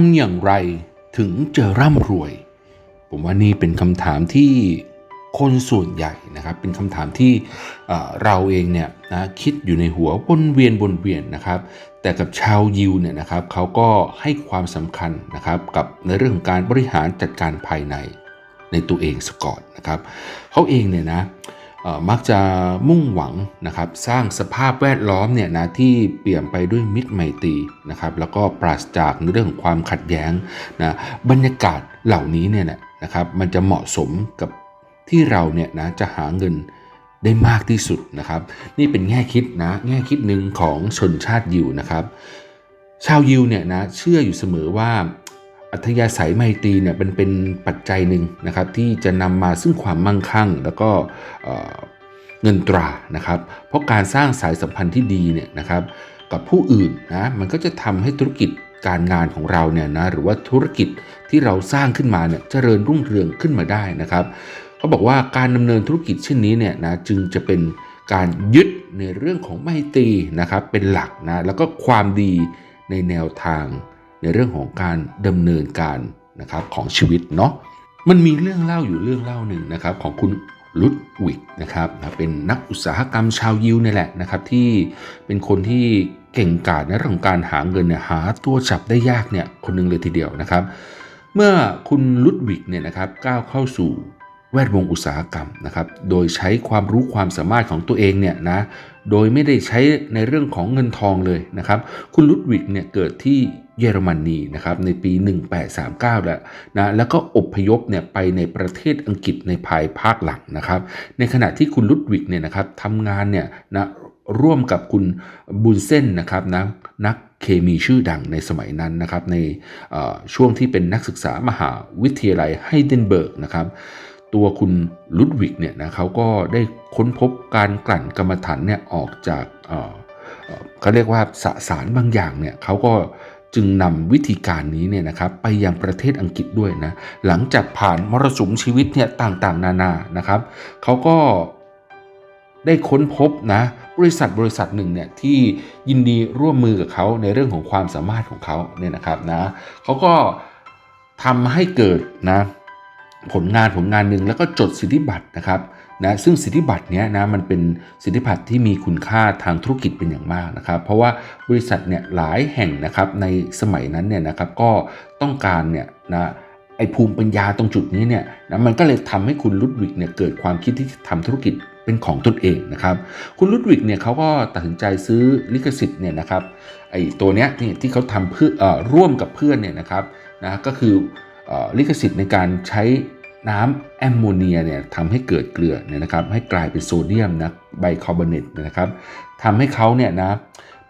ำอย่างไรถึงจะร่ำรวย ผมว่านี่เป็นคำถามที่คนส่วนใหญ่นะครับ เป็นคำถามที่เราเองเนี่ยนะคิดอยู่ในหัววนเวียนวนเวียนนะครับ แต่กับชาวยิวเนี่ยนะครับเขาก็ให้ความสำคัญนะครับกับในเรื่องของการบริหารจัดการภายในในตัวเองสก่อนนะครับเขาเองเนี่ยนะเมักจะมุ่งหวังนะครับสร้างสภาพแวดล้อมเนี่ยนะที่เปลี่ยนไปด้วยมิตรไมตรีนะครับแล้วก็ปราศจากในเรื่องของความขัดแย้งนะบรรยากาศเหล่านี้เนี่ยนะครับมันจะเหมาะสมกับที่เราเนี่ยนะจะหาเงินได้มากที่สุดนะครับ นี่เป็นแง่คิดนะแง่คิดหนึ่งของชนชาติยิวนะครับ ชาวยิวเนี่ยนะเชื่ออยู่เสมอว่า อัธยาศัยไมตรีเนี่ยเป็นเป็นปัจจัยหนึ่งนะครับที่จะนำมาซึ่งความมั่งคั่ง แล้วก็เงินตรานะครับ เพราะการสร้างสายสัมพันธ์ที่ดีเนี่ยนะครับกับผู้อื่นนะมันก็จะทำให้ธุรกิจการงานของเราเนี่ยนะหรือว่าธุรกิจที่เราสร้างขึ้นมาเนี่ยเจริญรุ่งเรืองขึ้นมาได้นะครับเขาบอกว่าการดำเนินธุรกิจเช่นนี้เนี่ยนะจึงจะเป็นการยึดในเรื่องของไมตรีนะครับเป็นหลักนะแล้วก็ความดีในแนวทาง ในเรื่องของการดำเนินการนะครับของชีวิตเนาะมันมีเรื่องเล่าอยู่เรื่องเล่าหนึ่งนะครับของคุณลุดวิกนะครับเป็นนักอุตสาหกรรมชาวยิวนี่แหละนะครับที่เป็นคนที่เก่งกาจในเรื่องของการหาเงินเนี่ยหาตัวจับได้ยากเนี่ยคนหนึ่งเลยทีเดียวนะครับ เมื่อคุณลุดวิกเนี่ยนะครับก้าวเข้าสู่แวดวงอุตสาหกรรมนะครับ โดยใช้ความรู้ความสามารถของตัวเองเนี่ยนะ โดยไม่ได้ใช้ในเรื่องของเงินทองเลยนะครับ คุณลุดวิกเนี่ยเกิดที่เยอรมนีนะครับในปี 1839 แล้วนะแล้วก็อพยพเนี่ยไปในประเทศอังกฤษในภายภาคหลังนะครับ ในขณะที่คุณลุดวิกเนี่ยนะครับทำงานเนี่ยนะร่วมกับคุณบุญเส้นนะครับนะนักเคมีชื่อดังในสมัยนั้นนะครับในช่วงที่เป็นนักศึกษามหาวิทยาลัยไฮเดนเบิร์กนะครับ ตัวคุณลุดวิกเนี่ยนะเขาก็ได้ค้นพบการกลั่นกรรมฐานเนี่ยออกจากเอ่อเอ่อเขาเรียกว่าสสารบางอย่างเนี่ยเขาก็จึงนำวิธีการนี้เนี่ยนะครับไปยังประเทศอังกฤษด้วยนะหลังจากผ่านมรสุมชีวิตเนี่ยต่างๆ นานานะครับเขาก็ได้ค้นพบนะบริษัทบริษัทหนึ่งเนี่ยที่ยินดีร่วมมือกับเขาในเรื่องของความสามารถของเขาเนี่ยนะครับนะเขาก็ทำให้เกิดนะ ผลงานผลงานหนึ่งแล้วก็จดสิทธิบัตรนะครับนะซึ่งสิทธิบัตรเนี้ยนะมันเป็นสิทธิบัตรที่มีคุณค่าทางธุรกิจเป็นอย่างมากนะครับ เพราะว่าบริษัทเนี่ยหลายแห่งนะครับในสมัยนั้นเนี่ยนะครับก็ต้องการเนี่ยนะไอภูมิปัญญาตรงจุดนี้เนี่ยนะมันก็เลยทำให้คุณลุดวิกเนี่ยเกิดความคิดที่จะทำธุรกิจเป็นของตนเองนะครับ คุณลุดวิกเนี่ยเขาก็ตัดสินใจซื้อลิขสิทธิ์เนี่ยนะครับไอตัวเนี้ยที่ที่เขาทำเพื่ออร่วมกับเพื่อนเนี่ยนะครับนะก็คือ ลิขสิทธิ์ในการใช้น้ำแอมโมเนียเนี่ยทำให้เกิดเกลือเนี่ยนะครับให้กลายเป็นโซเดียมนะไบคาร์บอเนตนะครับทำให้เขาเนี่ยนะ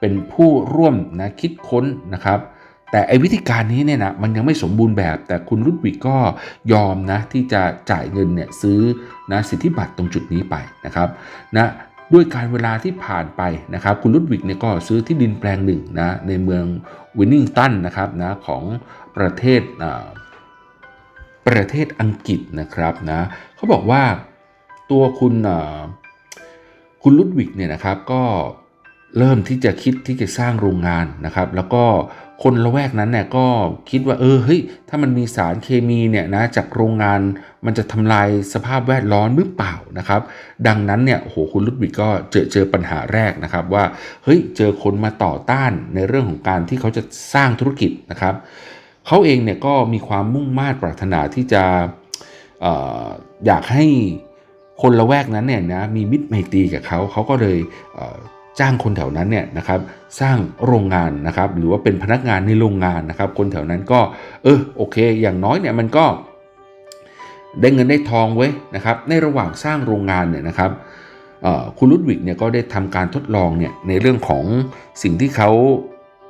เป็นผู้ร่วมนะคิดค้นนะครับแต่ไอ้วิธีการนี้เนี่ยนะมันยังไม่สมบูรณ์แบบ แต่คุณลุดวิกก็ยอมนะที่จะจ่ายเงินเนี่ยซื้อนะสิทธิบัตรตรงจุดนี้ไปนะครับนะด้วยการเวลาที่ผ่านไปนะครับคุณลุดวิกเนี่ยก็ซื้อที่ดินแปลงหนึ่งนะในเมืองวินนิงตันนะครับนะของประเทศอ่า ประเทศอังกฤษนะครับนะเขาบอกว่าตัวคุณคุณลุดวิกเนี่ยนะครับก็เริ่มที่จะคิดที่จะสร้างโรงงานนะครับ แล้วก็คนละแวกนั้นเนี่ยก็คิดว่าเออเฮ้ยถ้ามันมีสารเคมีเนี่ยนะจากโรงงานมันจะทำลายสภาพแวดล้อมหรือเปล่านะครับ ดังนั้นเนี่ยโอ้โหคุณลุดวิกก็เจอเจอปัญหาแรกนะครับว่าเฮ้ยเจอคนมาต่อต้านในเรื่องของการที่เขาจะสร้างธุรกิจนะครับ เขาเองเนี่ยก็มีความมุ่งมา่ปรารถนาที่จะออยากให้คนละแวกนั้นเนี่ยนะมีมิตรไมตรีกับเขาเขาก็เลยเจ้างคนแถวนั้นเนี่ยนะครับสร้างโรงงานนะครับ หรือว่าเป็นพนักงานในโรงงานนะครับ คนแถวนั้นก็เออโอเค อย่างน้อยเนี่ยมันก็ได้เงินได้ทองไว้ยนะครับ ในระหว่างสร้างโรงงานเนี่ยนะครับคุณลุดวิกเนี่ยก็ได้ทำการทดลองเนี่ยในเรื่องของสิ่งที่เขา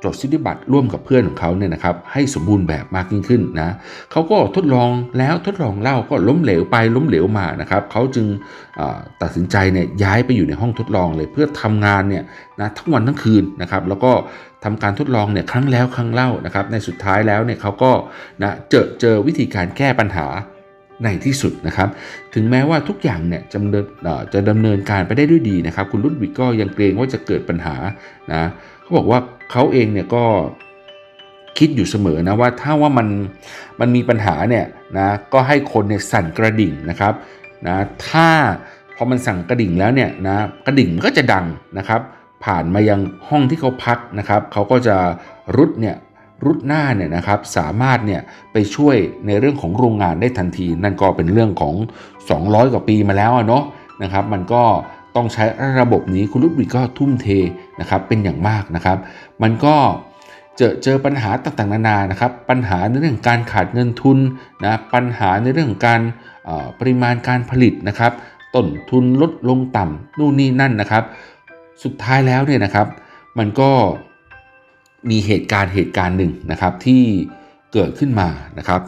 จดสิทธิบัตรร่วมกับเพื่อนของเขาเนี่ยนะครับให้สมบูรณ์แบบมากยิ่งขึ้นนะเขาก็ทดลองแล้วทดลองเล่าก็ล้มเหลวไปล้มเหลวมานะครับเขาจึงตัดสินใจเนี่ยย้ายไปอยู่ในห้องทดลองเลยเพื่อทำงานเนี่ยนะทั้งวันทั้งคืนนะครับแล้วก็ทำการทดลองเนี่ยครั้งแล้วครั้งเล่านะครับในสุดท้ายแล้วเนี่ยเขาก็นะเจอเจอวิธีการแก้ปัญหาในที่สุดนะครับ ถึงแม้ว่าทุกอย่างเนี่ยจะดำเนินจะดำเนินการไปได้ด้วยดีนะครับ คุณลุดวิกก็ยังเกรงว่าจะเกิดปัญหานะเขาบอกว่าเขาเองเนี่ยก็คิดอยู่เสมอนะว่าถ้าว่ามันมันมีปัญหาเนี่ยนะก็ให้คนเนี่ยสั่นกระดิ่งนะครับนะถ้าพอมันสั่งกระดิ่งแล้วเนี่ยนะกระดิ่งก็จะดังนะครับ ผ่านมายังห้องที่เขาพักนะครับเขาก็จะรุดเนี่ยรุดหน้าเนี่ยนะครับสามารถเนี่ยไปช่วยในเรื่องของโรงงานได้ทันที นั่นก็เป็นเรื่องของ 200 กว่าปีมาแล้วอะเนาะนะครับ มันก็ ต้องใช้ระบบนี้คุณลุดวิกก็ทุ่มเทนะครับเป็นอย่างมากนะครับ มันก็เจอเจอปัญหาต่างๆนานานะครับ ปัญหาในเรื่องการขาดเงินทุนนะปัญหาในเรื่องการปริมาณการผลิตนะครับต้นทุนลดลงต่ำนู่นนี่นั่นนะครับ สุดท้ายแล้วเนี่ยนะครับ มันก็มีเหตุการณ์เหตุการณ์หนึ่งนะครับที่เกิดขึ้นมานะครับ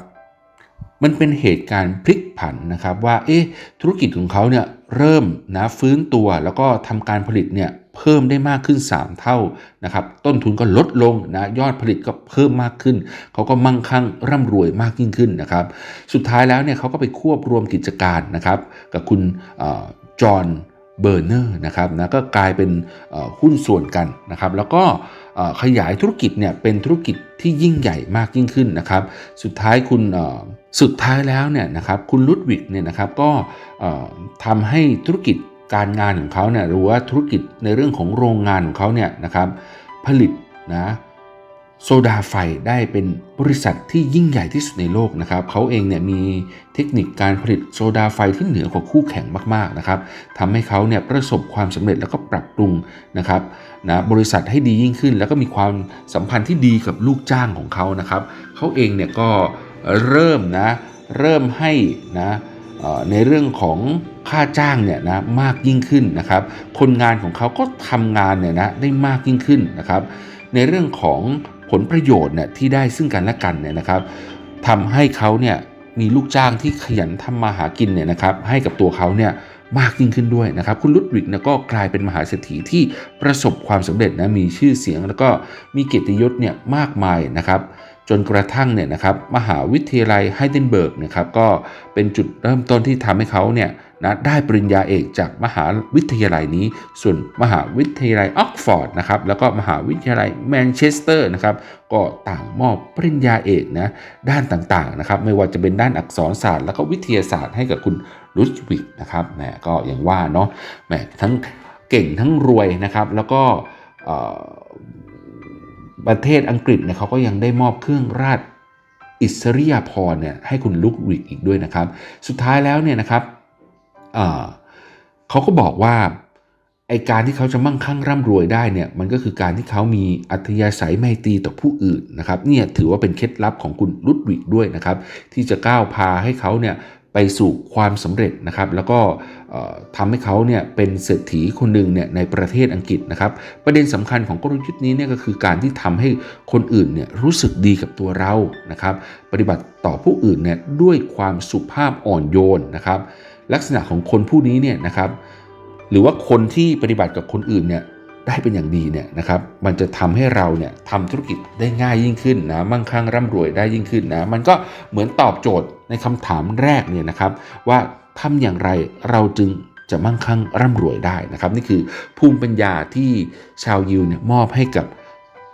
มันเป็นเหตุการณ์พลิกผันนะครับว่าเอ๊ะธุรกิจของเขาเนี่ยเริ่มนะฟื้นตัวแล้วก็ทำการผลิตเนี่ยเพิ่มได้มากขึ้น 3 เท่านะครับต้นทุนก็ลดลงนะยอดผลิตก็เพิ่มมากขึ้น เขาก็มั่งคั่งร่ำรวยมากยิ่งขึ้นนะครับสุดท้ายแล้วเนี่ยเขาก็ไปควบรวมกิจการนะครับกับคุณจอห์น เบอร์เนอร์นะครับนะก็กลายเป็นหุ้นส่วนกันนะครับ แล้วก็ขยายธุรกิจเนี่ยเป็นธุรกิจที่ยิ่งใหญ่มากยิ่งขึ้นนะครับ สุดท้ายคุณสุดท้ายแล้วเนี่ยนะครับคุณลุดวิกเนี่ยนะครับก็ทำให้ธุรกิจการงานของเขาเนี่ยหรือว่าธุรกิจในเรื่องของโรงงานของเขาเนี่ยนะครับผลิตนะ โซดาไฟได้เป็นบริษัทที่ยิ่งใหญ่ที่สุดในโลกนะครับเขาเองเนี่ยมีเทคนิคการผลิตโซดาไฟที่เหนือกว่าคู่แข่งมากๆนะครับทำให้เขาเนี่ยประสบความสำเร็จแล้วก็ปรับปรุงนะครับนะบริษัทให้ดียิ่งขึ้น แล้วก็มีความสัมพันธ์ที่ดีกับลูกจ้างของเขานะครับเขาเองเนี่ยก็เริ่มนะเริ่มให้นะในเรื่องของค่าจ้างเนี่ยนะมากยิ่งขึ้นนะครับ คนงานของเขาก็ทำงานเนี่ยนะได้มากยิ่งขึ้นนะครับ ในเรื่องของ ผลประโยชน์เนี่ยที่ได้ซึ่งกันและกันเนี่ยนะครับทำให้เขาเนี่ยมีลูกจ้างที่ขยันทำมาหากินเนี่ยนะครับให้กับตัวเขาเนี่ยมากยิ่งขึ้นด้วยนะครับ คุณลุดวิกเนี่ยก็กลายเป็นมหาเศรษฐีที่ประสบความสำเร็จนะมีชื่อเสียงแล้วก็มีเกียรติยศเนี่ยมากมายนะครับ จนกระทั่งเนี่ยนะครับมหาวิทยาลัยไฮเดนเบิร์กนะครับก็เป็นจุดเริ่มต้นที่ทำให้เขาเนี่ยนะได้ปริญญาเอกจากมหาวิทยาลัยนี้ ส่วนมหาวิทยาลัยออกฟอร์ดนะครับแล้วก็มหาวิทยาลัยแมนเชสเตอร์นะครับก็ต่างมอบปริญญาเอกนะด้านต่างๆนะครับไม่ว่าจะเป็นด้านอักษรศาสตร์ แล้วก็วิทยาศาสตร์ให้กับคุณลุดวิกนะครับแหมก็อย่างว่าเนาะแหมทั้งเก่งทั้งรวยนะครับแล้วก็ประเทศอังกฤษเนี่ยเขาก็ยังได้มอบเครื่องราชอิสริยาภรณ์เนี่ยให้คุณลุกวิกอีกด้วยนะครับ สุดท้ายแล้วเนี่ยนะครับ เขาก็บอกว่าไอการที่เขาจะมั่งคั่งร่ำรวยได้เนี่ยมันก็คือการที่เขามีอัธยาศัยไมตรีต่อผู้อื่นนะครับเนี่ยถือว่าเป็นเคล็ดลับของคุณลุดวิกด้วยนะครับ ที่จะก้าวพาให้เขาเนี่ยไปสู่ความสำเร็จนะครับ แล้วก็เอ่อทำให้เขาเนี่ยเป็นเศรษฐีคนหนึ่งเนี่ยในประเทศอังกฤษนะครับ ประเด็นสำคัญของกลยุทธ์นี้เนี่ยก็คือการที่ทำให้คนอื่นเนี่ยรู้สึกดีกับตัวเรานะครับ ปฏิบัติต่อผู้อื่นเนี่ยด้วยความสุภาพอ่อนโยนนะครับ ลักษณะของคนผู้นี้เนี่ยนะครับ หรือว่าคนที่ปฏิบัติกับคนอื่นเนี่ยได้เป็นอย่างดีเนี่ยนะครับ มันจะทำให้เราเนี่ยทำธุรกิจได้ง่ายยิ่งขึ้นนะมั่งคั่งร่ำรวยได้ยิ่งขึ้นนะ มันก็เหมือนตอบโจทย์ในคำถามแรกเนี่ยนะครับ ว่าทำอย่างไรเราจึงจะมั่งคั่งร่ำรวยได้นะครับ นี่คือภูมิปัญญาที่ชาวยิวเนี่ยมอบให้กับ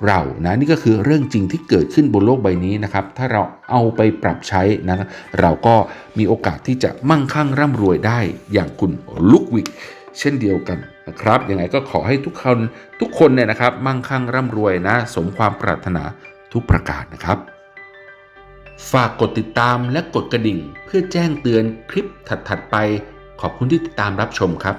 เรานะนี่ก็คือเรื่องจริงที่เกิดขึ้นบนโลกใบนี้นะครับ ถ้าเราเอาไปปรับใช้นะเราก็มีโอกาสที่จะมั่งคั่งร่ำรวยได้อย่างคุณลุกวิกเช่นเดียวกันนะครับยังไงก็ขอให้ทุกคนทุกคนเนี่ยนะครับ มั่งคั่งร่ำรวยนะ สมความปรารถนาทุกประการนะครับ ฝากกดติดตามและกดกระดิ่ง เพื่อแจ้งเตือนคลิปถัดๆไป ขอบคุณที่ติดตามรับชมครับ